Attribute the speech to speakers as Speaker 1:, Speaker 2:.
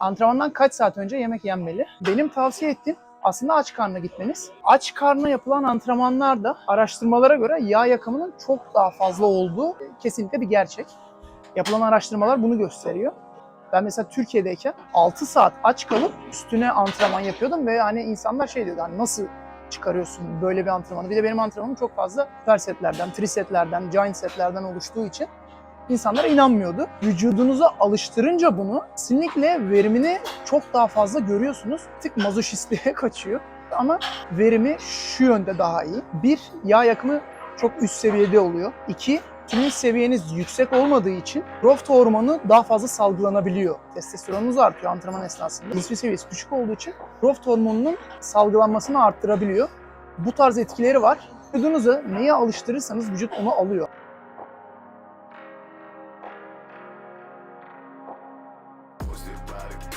Speaker 1: Antrenmandan kaç saat önce yemek yenmeli? Benim tavsiye ettiğim aslında aç karnına gitmeniz. Aç karnına yapılan antrenmanlarda araştırmalara göre yağ yakımının çok daha fazla olduğu kesinlikle bir gerçek. Yapılan araştırmalar bunu gösteriyor. Ben mesela Türkiye'deyken 6 saat aç kalıp üstüne antrenman yapıyordum ve hani insanlar şey diyordu hani nasıl çıkarıyorsun böyle bir antrenmanı. Bir de benim antrenmanım çok fazla supersetlerden, trisetlerden, giant setlerden oluştuğu için insanlara inanmıyordu. Vücudunuza alıştırınca bunu kesinlikle verimini çok daha fazla görüyorsunuz. Tık mazoşistliğe kaçıyor. Ama verimi şu yönde daha iyi. Bir, yağ yakımı çok üst seviyede oluyor. İki, tümün seviyeniz yüksek olmadığı için growth hormonu daha fazla salgılanabiliyor. Testosteronunuz artıyor antrenman esnasında. İnsülin seviyesi düşük olduğu için growth hormonunun salgılanmasını arttırabiliyor. Bu tarz etkileri var. Vücudunuzu neye alıştırırsanız vücut onu alıyor. about it.